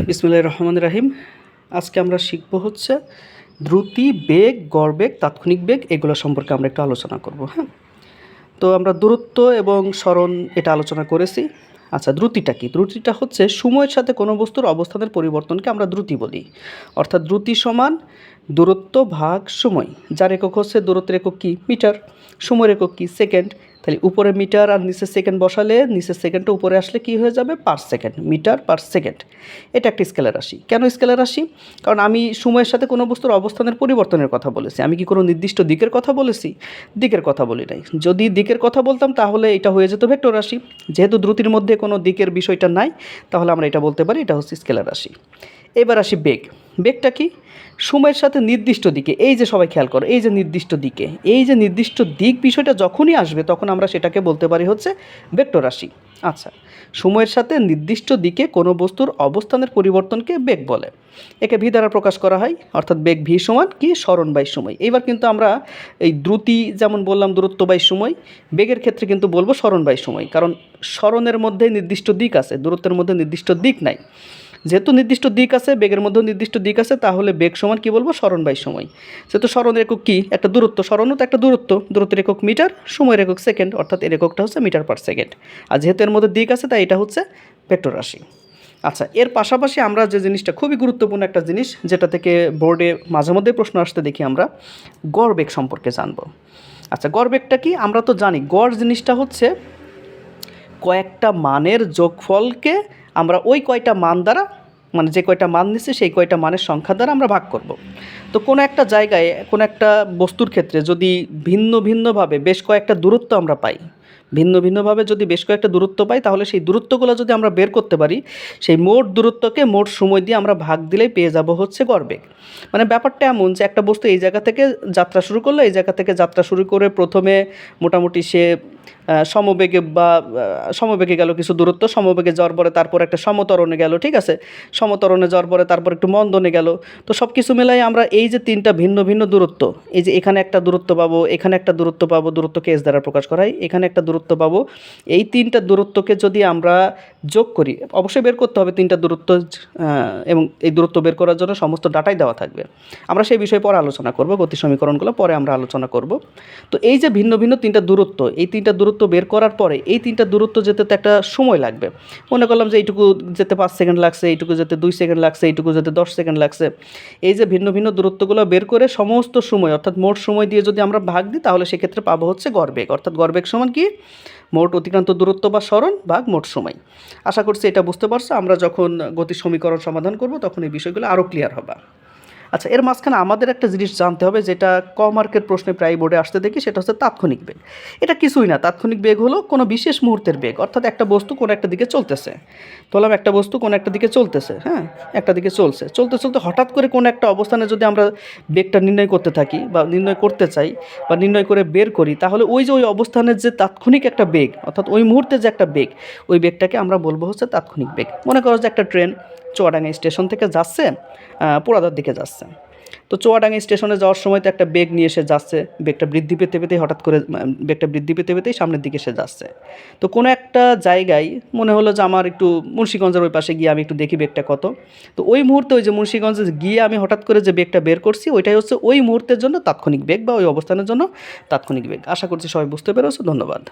বিসমুল্লাহ রহমান রাহিম। আজকে আমরা শিখব হচ্ছে দ্রুতি বেগ গড়বেগ তাৎক্ষণিক বেগ এগুলো সম্পর্কে আমরা একটু আলোচনা করব হ্যাঁ? তো আমরা দূরত্ব এবং স্মরণ এটা আলোচনা করেছি। আচ্ছা দ্রুতিটা কি? দ্রুতিটা হচ্ছে সময়ের সাথে কোনো বস্তুর অবস্থানের পরিবর্তনকে আমরা দ্রুতি বলি। অর্থাৎ দ্রুতি সমান দূরত্ব ভাগ সময়। যার একক হচ্ছে দূরত্বের একক কি? মিটার। সময়ের একক কি? সেকেন্ড। তাহলে উপরে মিটার আর নিচে সেকেন্ড বসালে নিচের সেকেন্ডটা উপরে আসলে কি হয়ে যাবে? Per second. Metre per second. এটা একটা স্কেলার রাশি। কেন স্কেলার রাশি? কারণ আমি সময়ের সাথে কোনো বস্তুর অবস্থানের পরিবর্তনের কথা বলেছি। আমি কি কোনো নির্দিষ্ট দিকের কথা বলেছি? দিকের কথা বলি নাই। যদি দিকের কথা বলতাম তাহলে এটা হয়ে যেত ভেক্টর রাশি। যেহেতু দ্রুতির মধ্যে কোনো দিকের বিষয়টা নাই, তাহলে আমরা এটা বলতে পারি, এটা হচ্ছে স্কেলার রাশি। এবার আসি বেগ। বেগটা কি? সময়ের সাথে নির্দিষ্ট দিকে। এই যে সবাই খেয়াল করো, এই যে নির্দিষ্ট দিকে। এই যে নির্দিষ্ট দিক বিষয়টা যখনই আসবে, তখন আমরা সেটাকে বলতে পারি হচ্ছে ভেক্টর রাশি। আচ্ছা সময়ের সাথে নির্দিষ্ট দিকে কোনো বস্তুর অবস্থানের পরিবর্তনকে বেগ বলে। একে ভি দ্বারা প্রকাশ করা হয়, অর্থাৎ বেগ ভি সমান কি? স্মরণ বাই সময়। এবার কিন্তু আমরা এই দ্রুতি যেমন বললাম, দূরত্ব বাই সময়, বেগের ক্ষেত্রে কিন্তু বলব স্মরণ বাই সময়। কারণ স্মরণের মধ্যে নির্দিষ্ট দিক আছে, দূরত্বের মধ্যে নির্দিষ্ট দিক নাই। যেহেতু নির্দিষ্ট দিক আছে, বেগের মধ্যেও নির্দিষ্ট দিক আছে, তাহলে বেগ সমান কী বলব? স্মরণ বাই সময়। যেহেতু স্মরণের একক কী? একটা দূরত্ব স্মরণও তো একটা দূরত্ব। দূরত্বের একক মিটার, সময়ের একক সেকেন্ড, অর্থাৎ এর এককটা হচ্ছে মিটার পার সেকেন্ড। আর যেহেতু এর মধ্যে দিক আছে, তাই এটা হচ্ছে ভেক্টর রাশি। আচ্ছা এর পাশাপাশি আমরা যে জিনিসটা, খুবই গুরুত্বপূর্ণ একটা জিনিস, যেটা থেকে বোর্ডে মাঝে মধ্যে প্রশ্ন আসতে দেখি আমরা, গড় বেগ সম্পর্কে জানব। আচ্ছা গড় বেগটা কি? আমরা তো জানি, গড় জিনিসটা হচ্ছে কয়েকটা মানের যোগফলকে আমরা ওই কয়টা মান দ্বারা মানে যে কয়টা মান নিচ্ছে সেই কয়টা মানের সংখ্যা দ্বারা আমরা ভাগ করব। তো কোনো একটা জায়গায়, কোনো একটা বস্তুর ক্ষেত্রে যদি ভিন্ন ভিন্নভাবে বেশ কয়েকটা দূরত্ব আমরা পাই ভিন্ন ভিন্নভাবে যদি বেশ কয়েকটা দূরত্ব পাই, তাহলে সেই দূরত্বগুলো যদি আমরা বের করতে পারি, সেই মোট দূরত্বকে মোট সময় দিয়ে আমরা ভাগ দিলেই পেয়ে যাব হচ্ছে গড়বেগ। মানে ব্যাপারটা এমন যে একটা বস্তু এই জায়গা থেকে যাত্রা শুরু করল, এই জায়গা থেকে যাত্রা শুরু করে প্রথমে মোটামুটি সে সমবেগে বা সমবেগে গেল কিছু দূরত্ব, সমবেগে যাওয়ার পরে তারপর একটা সমতরণে গেল, ঠিক আছে? সমতরণে যাওয়ার পরে তারপর একটু মন্দনে গেল। তো সব কিছু মেলাই আমরা এই যে তিনটা ভিন্ন ভিন্ন দূরত্ব, এই যে এখানে একটা দূরত্ব পাবো, এখানে একটা দূরত্ব পাবো, দূরত্বকে এস দ্বারা প্রকাশ করা হয় এখানে একটা দূরত্ব পাবো। এই তিনটা দূরত্বকে যদি আমরা যোগ করি, অবশ্যই বের করতে হবে তিনটা দূরত্ব এবং এই দূরত্ব বের করার জন্য সমস্ত ডাটাই দেওয়া থাকবে। আমরা সেই বিষয়ে পরে আলোচনা করব, গতি সমীকরণগুলো পরে আমরা আলোচনা করব। তো এই যে ভিন্ন ভিন্ন তিনটা দূরত্ব, এই তিনটা দূরত্ব বের করার পরে এই তিনটা দূরত্ব যেতে তো একটা সময় লাগবে। মনে করলাম যে এইটুকু যেতে পাঁচ সেকেন্ড লাগছে, এইটুকু যেতে দুই সেকেন্ড লাগছে, এইটুকু যেতে দশ সেকেন্ড লাগছে। এই যে ভিন্ন ভিন্ন দূরত্বগুলো বের করে সমস্ত সময়, অর্থাৎ মোট সময় দিয়ে যদি আমরা ভাগ দিই, তাহলে সেক্ষেত্রে পাবো হচ্ছে গড়বেগ অর্থাৎ গড়বেগ সমান কি? মোট অতিক্রান্ত দূরত্ব বা স্মরণ ভাগ মোট সময়। আশা করছি এটা বুঝতে পারছ। আমরা যখন গতি সমীকরণ সমাধান করব, তখন এই বিষয়গুলো আরও ক্লিয়ার হবে। আচ্ছা এর মাঝখানে আমাদের একটা জিনিস জানতে হবে যেটা ক মার্কের প্রশ্নে প্রায় বোর্ডে আসতে দেখি, সেটা হচ্ছে তাৎক্ষণিক বেগ। এটা কিছুই না, তাৎক্ষণিক বেগ হলো কোনো বিশেষ মুহূর্তের বেগ, অর্থাৎ একটা বস্তু কোনো একটা দিকে চলতেছে। বললাম একটা বস্তু কোনো একটা দিকে চলতেছে হ্যাঁ? একটা দিকে চলছে। চলতে চলতে হঠাৎ করে কোনো একটা অবস্থানে যদি আমরা বেগটা নির্ণয় করতে থাকি বা নির্ণয় করতে চাই বা নির্ণয় করে বের করি, তাহলে ওই যে ওই অবস্থানের যে তাৎক্ষণিক একটা বেগ, অর্থাৎ ওই মুহূর্তে যে একটা বেগ, ওই বেগটাকে আমরা বলব হচ্ছে তাৎক্ষণিক বেগ। মনে করো যে একটা ট্রেন চুয়াডাঙ্গা স্টেশন থেকে যাচ্ছে পোড়াদার দিকে যাচ্ছে তো চুয়াডাঙ্গা স্টেশনে যাওয়ার সময় তো একটা বেগ নিয়ে এসে যাচ্ছে, বেগটা বৃদ্ধি পেতে পেতেই হঠাৎ করে বেগটা বৃদ্ধি পেতে পেতেই সামনের দিকে এসে যাচ্ছে। তো কোনো একটা জায়গায় মনে হলো যে আমার একটু মুন্সীগঞ্জের ওই পাশে গিয়ে আমি একটু দেখি বেগটা কত। তো ওই মুহূর্তে ওই যে মুন্সীগঞ্জে গিয়ে আমি হঠাৎ করে যে বেগটা বের করছি, ওইটাই হচ্ছে ওই মুহূর্তের জন্য তাৎক্ষণিক বেগ বা ওই অবস্থানের জন্য তাৎক্ষণিক বেগ। আশা করছি সবাই বুঝতে পেরেছ, ধন্যবাদ।